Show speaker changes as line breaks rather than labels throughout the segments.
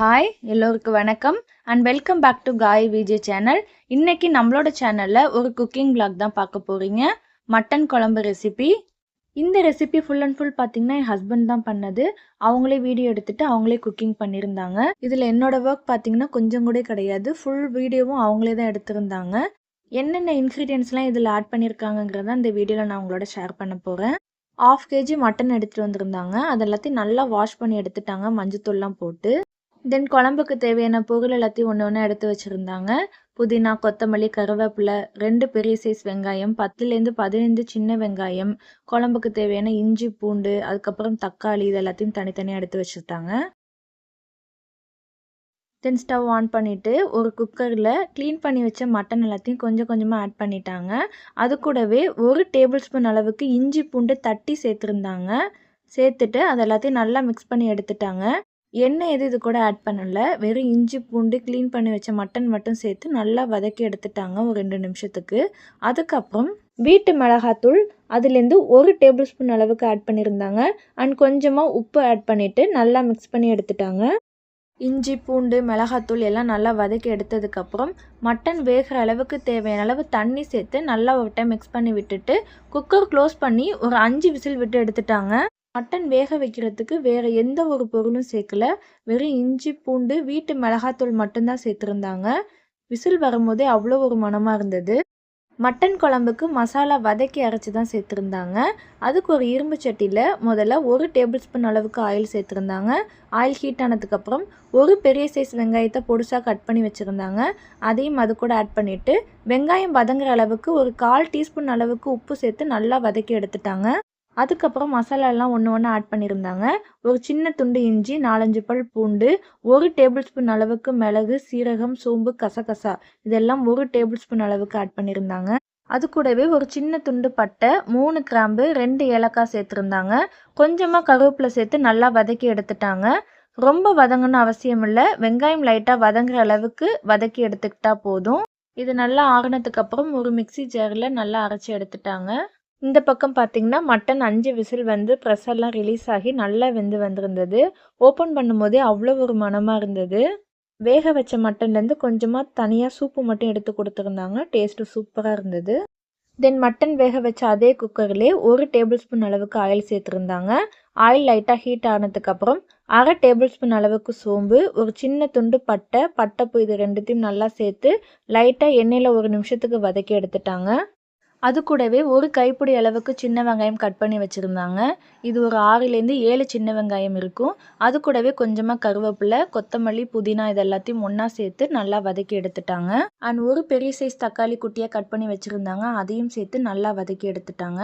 Hi எல்லோருக்கும் வணக்கம். And welcome back to காய் விஜே சேனல் இன்னைக்கு நம்மளோட சேனலில் ஒரு குக்கிங் பிளாக் தான் பார்க்க போகிறீங்க மட்டன் குழம்பு ரெசிபி இந்த ரெசிபி ஃபுல் அண்ட் ஃபுல் பார்த்தீங்கன்னா என் ஹஸ்பண்ட் தான் பண்ணது. அவங்களே வீடியோ எடுத்துட்டு அவங்களே குக்கிங் பண்ணியிருந்தாங்க. இதில் என்னோட ஒர்க் பார்த்தீங்கன்னா கொஞ்சம் கூட கிடையாது. ஃபுல் வீடியோவும் அவங்களே தான் எடுத்திருந்தாங்க. என்னென்ன இன்க்ரீடியன்ஸ்லாம் இதில் ஆட் பண்ணியிருக்காங்கங்கிறத இந்த வீடியோவில் நான் உங்களோட ஷேர் பண்ண போகிறேன் ஆஃப் கேஜி மட்டன் எடுத்துகிட்டு வந்திருந்தாங்க. அது எல்லாத்தையும் நல்லா வாஷ் பண்ணி எடுத்துட்டாங்க. மஞ்சத்தூள்லாம் போட்டு. தென் குழம்புக்கு தேவையான பொருள் எல்லாத்தையும் ஒன்று ஒன்று எடுத்து வச்சுருந்தாங்க. புதினா கொத்தமல்லி கருவேப்பிலை ரெண்டு பெரிய சைஸ் வெங்காயம் பத்துலேருந்து பதினைந்து சின்ன வெங்காயம் குழம்புக்கு தேவையான இஞ்சி பூண்டு அதுக்கப்புறம் தக்காளி இது எல்லாத்தையும் தனித்தனியாக எடுத்து வச்சுருந்தாங்க. தென் ஸ்டவ் ஆன் பண்ணிவிட்டு ஒரு குக்கரில் க்ளீன் பண்ணி வச்ச மட்டன் எல்லாத்தையும் கொஞ்சம் கொஞ்சமாக ஆட் பண்ணிட்டாங்க. அது கூடவே ஒரு டேபிள் ஸ்பூன் அளவுக்கு இஞ்சி பூண்டு தட்டி சேர்த்துருந்தாங்க. சேர்த்துட்டு அது எல்லாத்தையும் நல்லா மிக்ஸ் பண்ணி எடுத்துட்டாங்க. எண்ணெய் எது இது கூட ஆட் பண்ணல. வெறும் இஞ்சி பூண்டு க்ளீன் பண்ணி வச்ச மட்டன் மட்டும் சேர்த்து நல்லா வதக்கி எடுத்துட்டாங்க ஒரு ரெண்டு நிமிஷத்துக்கு. அதுக்கப்புறம் வீட்டு மிளகாத்தூள் அதுலேருந்து ஒரு டேபிள் ஸ்பூன் அளவுக்கு ஆட் பண்ணியிருந்தாங்க. அண்ட் கொஞ்சமாக உப்பு ஆட் பண்ணிவிட்டு நல்லா மிக்ஸ் பண்ணி எடுத்துட்டாங்க. இஞ்சி பூண்டு மிளகாத்தூள் எல்லாம் நல்லா வதக்கி எடுத்ததுக்கப்புறம் மட்டன் வேகிற அளவுக்கு தேவையான அளவு தண்ணி சேர்த்து நல்லா ஒரு டைம் மிக்ஸ் பண்ணி விட்டுட்டு குக்கர் க்ளோஸ் பண்ணி ஒரு அஞ்சு விசில் விட்டு எடுத்துட்டாங்க. மட்டன் வேக வைக்கிறதுக்கு வேறு எந்த ஒரு பொருளும் சேர்க்கல. வெறும் இஞ்சி பூண்டு வீட்டு மிளகாத்தூள் மட்டும்தான் சேர்த்துருந்தாங்க. விசில் வரும்போதே அவ்வளோ ஒரு மனமாக இருந்தது. மட்டன் குழம்புக்கு மசாலா வதக்கி அரைச்சி தான் சேர்த்துருந்தாங்க. அதுக்கு ஒரு இரும்பு சட்டியில் முதல்ல ஒரு டேபிள் ஸ்பூன் அளவுக்கு ஆயில் சேர்த்துருந்தாங்க. ஆயில் ஹீட் ஆனதுக்கப்புறம் ஒரு பெரிய சைஸ் வெங்காயத்தை பொடிசாக கட் பண்ணி வச்சுருந்தாங்க. அதையும் அது கூட ஆட் பண்ணிவிட்டு வெங்காயம் வதங்குற அளவுக்கு ஒரு கால் டீஸ்பூன் அளவுக்கு உப்பு சேர்த்து நல்லா வதக்கி எடுத்துட்டாங்க. அதுக்கப்புறம் மசாலாலாம் ஒன்று ஒன்று ஆட் பண்ணியிருந்தாங்க. ஒரு சின்ன துண்டு இஞ்சி நாலஞ்சு பல் பூண்டு ஒரு டேபிள் ஸ்பூன் அளவுக்கு மிளகு சீரகம் சோம்பு கசகசா இதெல்லாம் ஒரு டேபிள் ஸ்பூன் அளவுக்கு ஆட் பண்ணியிருந்தாங்க. அது கூடவே ஒரு சின்ன துண்டு பட்டை மூணு கிராம்பு ரெண்டு ஏலக்காய் சேர்த்துருந்தாங்க. கொஞ்சமாக கருவேப்பிலை சேர்த்து நல்லா வதக்கி எடுத்துட்டாங்க. ரொம்ப வதங்கணும் அவசியம் இல்லை. வெங்காயம் லைட்டாக வதங்குற அளவுக்கு வதக்கி எடுத்துக்கிட்டா போதும். இது நல்லா ஆறுனதுக்கு அப்புறம் ஒரு மிக்சி ஜாரில் நல்லா அரைச்சி எடுத்துட்டாங்க. இந்த பக்கம் பார்த்தீங்கன்னா மட்டன் அஞ்சு விசில் வந்து ப்ரெஷர்லாம் ரிலீஸ் ஆகி நல்லா வெந்து வந்திருந்தது. ஓப்பன் பண்ணும்போதே அவ்வளோ ஒரு மனமாக இருந்தது. வேக வச்ச மட்டன்லேருந்து கொஞ்சமாக தனியாக சூப்பு மட்டும் எடுத்து கொடுத்துருந்தாங்க. டேஸ்ட்டு சூப்பராக இருந்தது. தென் மட்டன் வேக வச்ச அதே குக்கர்லேயே ஒரு டேபிள் ஸ்பூன் அளவுக்கு ஆயில் சேர்த்துருந்தாங்க. ஆயில் லைட்டாக ஹீட் ஆனதுக்கப்புறம் அரை டேபிள் ஸ்பூன் அளவுக்கு சோம்பு ஒரு சின்ன துண்டு பட்டை பட்டைப்பூ இது ரெண்டுத்தையும் நல்லா சேர்த்து லைட்டாக எண்ணெயில் ஒரு நிமிஷத்துக்கு வதக்கி எடுத்துட்டாங்க. அது கூடவே ஒரு கைப்பிடி அளவுக்கு சின்ன வெங்காயம் கட் பண்ணி வச்சுருந்தாங்க. இது ஒரு ஆறுலேருந்து ஏழு சின்ன வெங்காயம் இருக்கும். அது கூடவே கொஞ்சமாக கருவேப்பிலை கொத்தமல்லி புதினா இது எல்லாத்தையும் ஒன்றா சேர்த்து நல்லா வதக்கி எடுத்துட்டாங்க. அண்ட் ஒரு பெரிய சைஸ் தக்காளி குட்டியாக கட் பண்ணி வச்சுருந்தாங்க. அதையும் சேர்த்து நல்லா வதக்கி எடுத்துட்டாங்க.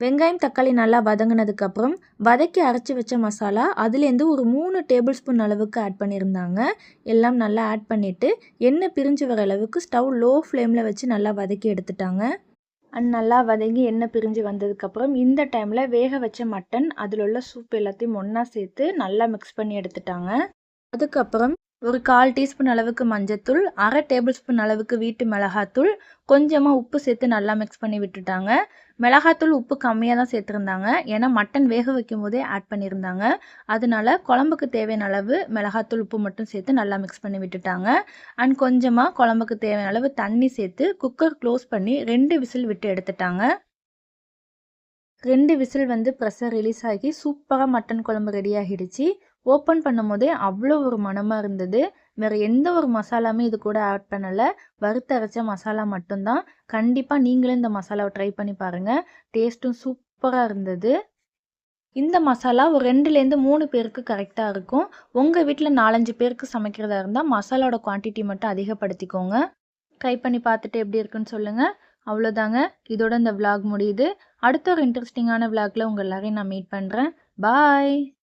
வெங்காயம் தக்காளி நல்லா வதங்கினதுக்கப்புறம் வதக்கி அரைச்சி வச்ச மசாலா அதுலேருந்து ஒரு மூணு டேபிள் ஸ்பூன் அளவுக்கு ஆட் பண்ணியிருந்தாங்க. எல்லாம் நல்லா ஆட் பண்ணிவிட்டு எண்ணெய் பிரிஞ்சு வர அளவுக்கு ஸ்டவ் லோ ஃப்ளேமில் வச்சு நல்லா வதக்கி எடுத்துட்டாங்க. அண்ட் நல்லா வதங்கி எண்ணெய் பிரிஞ்சு வந்ததுக்கப்புறம் இந்த டைமில் வேக வச்ச மட்டன் அதில் உள்ள சூப் எல்லாத்தையும் ஒன்றா சேர்த்து நல்லா மிக்ஸ் பண்ணி எடுத்துட்டாங்க. அதுக்கப்புறம் ஒரு கால் டீஸ்பூன் அளவுக்கு மஞ்சத்தூள் அரை டேபிள் ஸ்பூன் அளவுக்கு வீட்டு மிளகாத்தூள் கொஞ்சமாக உப்பு சேர்த்து நல்லா மிக்ஸ் பண்ணி விட்டுட்டாங்க. மிளகாத்தூள் உப்பு கம்மியாக தான் சேர்த்துருந்தாங்க. ஏன்னா மட்டன் வேக வைக்கும் போதே ஆட் பண்ணியிருந்தாங்க அதனால குழம்புக்கு தேவையான அளவு மிளகாத்தூள் உப்பு மட்டும் சேர்த்து நல்லா மிக்ஸ் பண்ணி விட்டுட்டாங்க. அண்ட் கொஞ்சமாக குழம்புக்கு தேவையான அளவு தண்ணி சேர்த்து குக்கர் க்ளோஸ் பண்ணி ரெண்டு விசில் விட்டு எடுத்துட்டாங்க. ரெண்டு விசில் வந்து ப்ரெஷர் ரிலீஸ் ஆகி சூப்பராக மட்டன் குழம்பு ரெடி ஆகிடுச்சு. ஓப்பன் பண்ணும் போதே அவ்வளோ ஒரு மனமாக இருந்தது. வேறு எந்த ஒரு மசாலாமே இது கூட ஆட் பண்ணலை. வறுத்து அரைச்ச மசாலா மட்டும்தான். கண்டிப்பாக நீங்களும் இந்த மசாலாவை ட்ரை பண்ணி பாருங்கள் டேஸ்ட்டும் சூப்பராக இருந்தது. இந்த மசாலா ஒரு ரெண்டுலேருந்து மூணு பேருக்கு கரெக்டாக இருக்கும். உங்கள் வீட்டில் நாலஞ்சு பேருக்கு சமைக்கிறதா இருந்தால் மசாலாவோட குவான்டிட்டி மட்டும் அதிகப்படுத்திக்கோங்க. ட்ரை பண்ணி பார்த்துட்டு எப்படி இருக்குன்னு சொல்லுங்கள் அவ்வளோதாங்க இதோட இந்த விலாக் முடியுது. அடுத்த ஒரு இன்ட்ரெஸ்டிங்கான விலாகில் உங்கள் எல்லாரையும் நான் மீட் பண்ணுறேன் பாய்